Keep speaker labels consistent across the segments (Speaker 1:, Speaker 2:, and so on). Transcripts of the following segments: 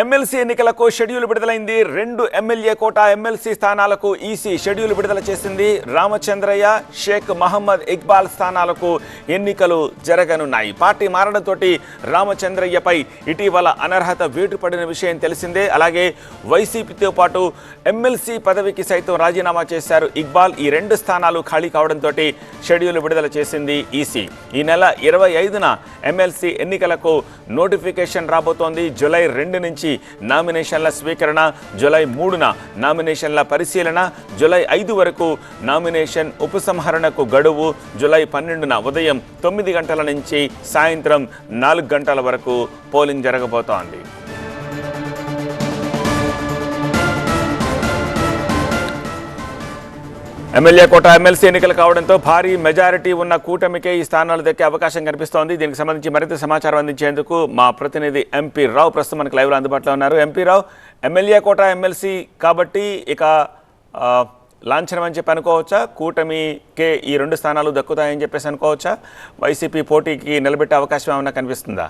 Speaker 1: MLC ఎన్నికలకు schedule విడుదలైంది. రెండు ఎమ్మెల్యే కోట ఎమ్మెల్సీ స్థానాలకు ఈసీ షెడ్యూల్ విడుదల చేసింది. రామచంద్రయ్య షేక్ మహమ్మద్ ఇక్బాల్ స్థానాలకు ఎన్నికలు జరగనున్నాయి. పార్టీ మారడంతో రామచంద్రయ్యపై ఇటీవల అనర్హత వేటు పడిన విషయం తెలిసిందే. అలాగే వైసీపీతో పాటు ఎమ్మెల్సీ పదవికి సైతం రాజీనామా చేశారు ఇక్బాల్. ఈ రెండు స్థానాలు ఖాళీ కావడంతో షెడ్యూల్ విడుదల చేసింది ఈసీ. ఈ నెల ఇరవై ఐదున ఎమ్మెల్సీ ఎన్నికలకు నోటిఫికేషన్ రాబోతోంది. జూలై రెండు నుంచి నామినేషన్ల స్వీకరణ జులై మూడున నామినేషన్ల పరిశీలన జులై ఐదు వరకు నామినేషన్ ఉపసంహరణకు గడువు జులై పన్నెండున ఉదయం తొమ్మిది గంటల నుంచి సాయంత్రం నాలుగు గంటల వరకు పోలింగ్ జరగబోతోంది. ఎమ్మెల్యే కోట ఎమ్మెల్సీ ఎన్నికలు కావడంతో భారీ మెజారిటీ ఉన్న కూటమికే ఈ స్థానాలు దక్కే అవకాశం కనిపిస్తోంది. దీనికి సంబంధించి మరింత సమాచారం అందించేందుకు మా ప్రతినిధి ఎంపీ రావు ప్రస్తుతం మనకు లైవ్లో అందుబాటులో ఉన్నారు. MP Rao MLA quota MLC కాబట్టి ఇక లాంఛనం అని చెప్పి అనుకోవచ్చా? కూటమికే ఈ రెండు స్థానాలు దక్కుతాయని చెప్పేసి అనుకోవచ్చా? వైసీపీ పోటీకి నిలబెట్టే అవకాశం ఏమైనా కనిపిస్తుందా?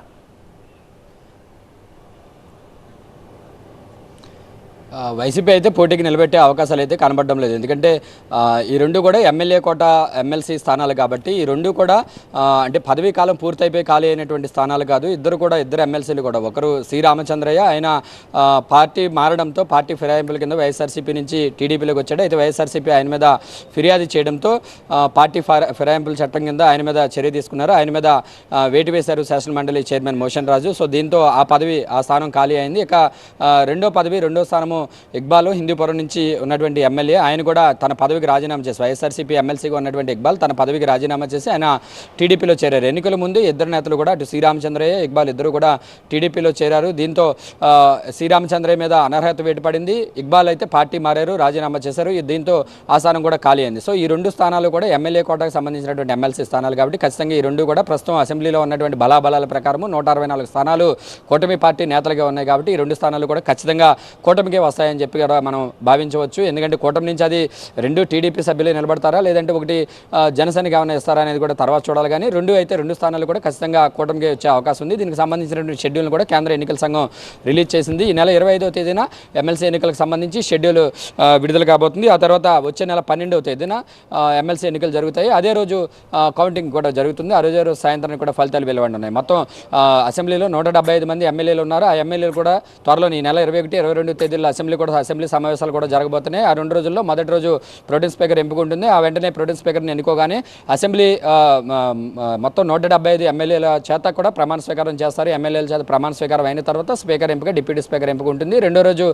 Speaker 2: వైసీపీ అయితే పోటీకి నిలబెట్టే అవకాశాలు అయితే కనబడడం లేదు. ఎందుకంటే ఈ రెండు కూడా ఎమ్మెల్యే కోట ఎమ్మెల్సీ స్థానాలు కాబట్టి ఈ రెండు కూడా అంటే పదవీ కాలం పూర్తయిపోయి ఖాళీ అయినటువంటి స్థానాలు కాదు. ఇద్దరు కూడా ఇద్దరు ఎమ్మెల్సీలు కూడా. ఒకరు సి. రామచంద్రయ్య ఆయన పార్టీ మారడంతో పార్టీ ఫిరాయింపుల కింద వైఎస్ఆర్సీపీ నుంచి టీడీపీలోకి వచ్చాడు. అయితే వైఎస్ఆర్సీపీ ఆయన మీద ఫిర్యాదు చేయడంతో పార్టీ ఫిరాయింపుల చట్టం కింద ఆయన మీద చర్య తీసుకున్నారు. ఆయన మీద వేటు వేశారు శాసన మండలి చైర్మన్ మోషన్ రాజు. సో దీంతో ఆ పదవి ఆ స్థానం ఖాళీ అయింది. ఇక రెండో పదవి రెండో స్థానము ఇక్బాల్ హిందూపురం నుంచి ఉన్నటువంటి ఎమ్మెల్యే. ఆయన కూడా తన పదవికి రాజీనామా చేసి వైఎస్ఆర్సీపీ ఎమ్మెల్సీగా ఉన్నటువంటి ఇక్బాల్ తన పదవికి రాజీనామా చేసి ఆయన టీడీపీలో చేరారు. ఎన్నికల ముందు ఇద్దరు నేతలు కూడా అటు శ్రీరామచంద్రయ్య ఇక్బాల్ ఇద్దరు కూడా టీడీపీలో చేరారు. దీంతో శ్రీరామచంద్రయ్య మీద అనర్హత వేటుపడింది. ఇక్బాల్ అయితే పార్టీ మారారు రాజీనామా చేశారు. దీంతో ఆ స్థానం కూడా ఖాళీ అయింది. సో ఈ రెండు స్థానాలు కూడా ఎమ్మెల్యే కోటకు సంబంధించినటువంటి ఎమ్మెల్సీ స్థానాలు కాబట్టి ఖచ్చితంగా ఈ రెండు కూడా ప్రస్తుతం అసెంబ్లీలో ఉన్నటువంటి బలాబలాల ప్రకారం నూట అరవై నాలుగు స్థానాలు కూటమి పార్టీ నేతలుగా ఉన్నాయి కాబట్టి ఈ రెండు స్థానాలు కూడా ఖచ్చితంగా కూటమికే వస్తాయని చెప్పి కూడా మనం భావించవచ్చు. ఎందుకంటే కూటమి నుంచి అది రెండు టీడీపీ సభ్యులే నిలబడతారా? లేదంటే ఒకటి ఆ, జనసేనకి ఏమైనా ఇస్తారా అనేది కూడా తర్వాత చూడాలి. కానీ రెండు అయితే రెండు స్థానాలు కూడా ఖచ్చితంగా కూటమికి వచ్చే అవకాశం ఉంది. దీనికి సంబంధించినటువంటి షెడ్యూల్ కూడా కేంద్ర ఎన్నికల సంఘం రిలీజ్ చేసింది. ఈ నెల ఇరవై ఐదవ తేదీన ఎమ్మెల్సీ ఎన్నికలకు సంబంధించి షెడ్యూల్ విడుదల కాబోతుంది. ఆ తర్వాత వచ్చే నెల పన్నెండవ తేదీన ఎమ్మెల్సీ ఎన్నికలు జరుగుతాయి. అదే రోజు కౌంటింగ్ కూడా జరుగుతుంది. ఆ రోజు సాయంత్రానికి కూడా ఫలితాలు వెలువడున్నాయి మొత్తం అసెంబ్లీలో నూట డెబ్బై ఐదు మంది ఎమ్మెల్యేలు ఉన్నారు. ఆ ఎమ్మెల్యేలు కూడా త్వరలో ఈ నెల ఇరవై ఒకటి ఇరవై రెండు తేదీల్లో అసెంబ్లీ కూడా అసెంబ్లీ సమావేశాలు కూడా జరగబోతున్నాయి. ఆ రెండు రోజుల్లో మొదటి రోజు ప్రోటీన్ స్పీకర్ ఎంపిక ఉంటుంది ఆ వెంటనే ప్రోటీన్ స్పీకర్ని ఎన్నుకోగానే అసెంబ్లీ మొత్తం నూట డెబ్బై ఐదు ఎమ్మెల్యేల చేత కూడా ప్రమాణ స్వీకారం చేస్తారు. ఎమ్మెల్యేల చేత ప్రమాణ స్వీకారం అయిన తర్వాత స్పీకర్ ఎంపిక డిప్యూటీ స్పీకర్ ఎంపిక ఉంటుంది. రెండో రోజు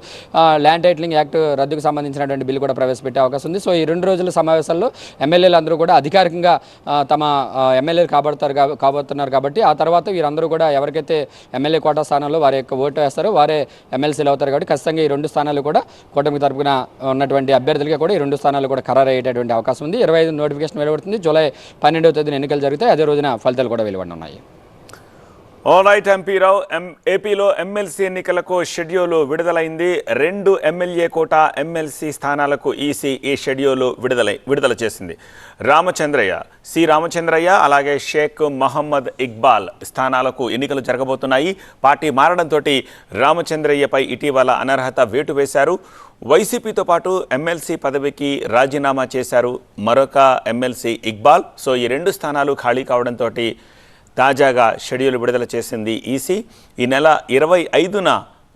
Speaker 2: ల్యాండ్ టైటిలింగ్ యాక్ట్ రద్దుకు సంబంధించినటువంటి బిల్లు కూడా ప్రవేశపెట్టే అవకాశం ఉంది. సో ఈ రెండు రోజుల సమావేశాల్లో ఎమ్మెల్యేలు అందరూ కూడా అధికారికంగా తమ ఎమ్మెల్యేలు కాబడతారు కాబోతున్నారు కాబట్టి ఆ తర్వాత వీరందరూ కూడా ఎవరికైతే ఎమ్మెల్యే కోటా స్థానంలో వారి యొక్క ఓటు వేస్తారో వారే ఎమ్మెల్సీలు అవుతారు కాబట్టి ఖచ్చితంగా ఈ రెండు స్థానాలు కూడా కూటమి తరపున ఉన్నటువంటి అభ్యర్థులుగా కూడా ఈ రెండు స్థానాలు కూడా ఖరారు అయ్యేటటువంటి అవకాశం ఉంది. ఇరవై ఐదు నోటిఫికేషన్ వెలువడుతుంది. జూలై పన్నెండవ తేదీన ఎన్నికలు జరుగుతాయి. అదే రోజున ఫలితాలు కూడా వెలువడనున్నాయి.
Speaker 1: ఆల్ రైట్ ఎంపీ రావు ఎం ఏపీలో ఎమ్మెల్సీ ఎన్నికలకు షెడ్యూల్ విడుదలైంది. రెండు ఎమ్మెల్యే కోట ఎమ్మెల్సీ స్థానాలకు ఈసీ ఈ షెడ్యూల్ విడుదలై విడుదల చేసింది. రామచంద్రయ్య సి రామచంద్రయ్య అలాగే షేక్ మహమ్మద్ ఇక్బాల్ స్థానాలకు ఎన్నికలు జరగబోతున్నాయి. పార్టీ మారడంతో రామచంద్రయ్యపై ఇటీవల అనర్హత వేటు వేశారు. వైసీపీతో పాటు ఎమ్మెల్సీ పదవికి రాజీనామా చేశారు మరొక ఎమ్మెల్సీ ఇక్బాల్. సో ఈ రెండు స్థానాలు ఖాళీ కావడంతో తాజాగా షెడ్యూల్ విడుదల చేసింది ఈసీ. ఈ నెల ఇరవై ఐదున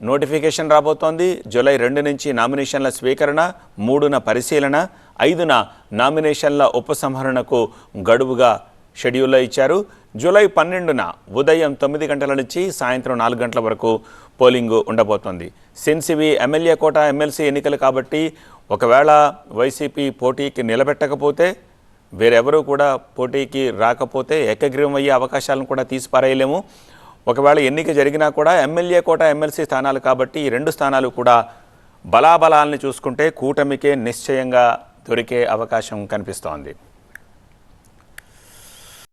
Speaker 1: నోటిఫికేషన్ రాబోతోంది. జూలై రెండు నుంచి నామినేషన్ల స్వీకరణ మూడున పరిశీలన ఐదున నామినేషన్ల ఉపసంహరణకు గడువుగా షెడ్యూల్లో ఇచ్చారు. జూలై పన్నెండున ఉదయం తొమ్మిది గంటల నుంచి సాయంత్రం నాలుగు గంటల వరకు పోలింగ్ ఉండబోతోంది. సెన్సివి ఎమ్మెల్యే కోట ఎమ్మెల్సీ ఎన్నికలు కాబట్టి ఒకవేళ వైసీపీ పోటీకి నిలబెట్టకపోతే వేరెవరూ కూడా పోటీకి రాకపోతే ఏకగ్రీవం అయ్యే అవకాశాలను కూడా తీసిపారేయలేము. ఒకవేళ ఎన్నిక జరిగినా కూడా ఎమ్మెల్యే కోట ఎమ్మెల్సీ స్థానాలు కాబట్టి ఈ రెండు స్థానాలు కూడా బలాబలాల్ని చూసుకుంటే కూటమికే నిశ్చయంగా దొరికే అవకాశం కనిపిస్తోంది.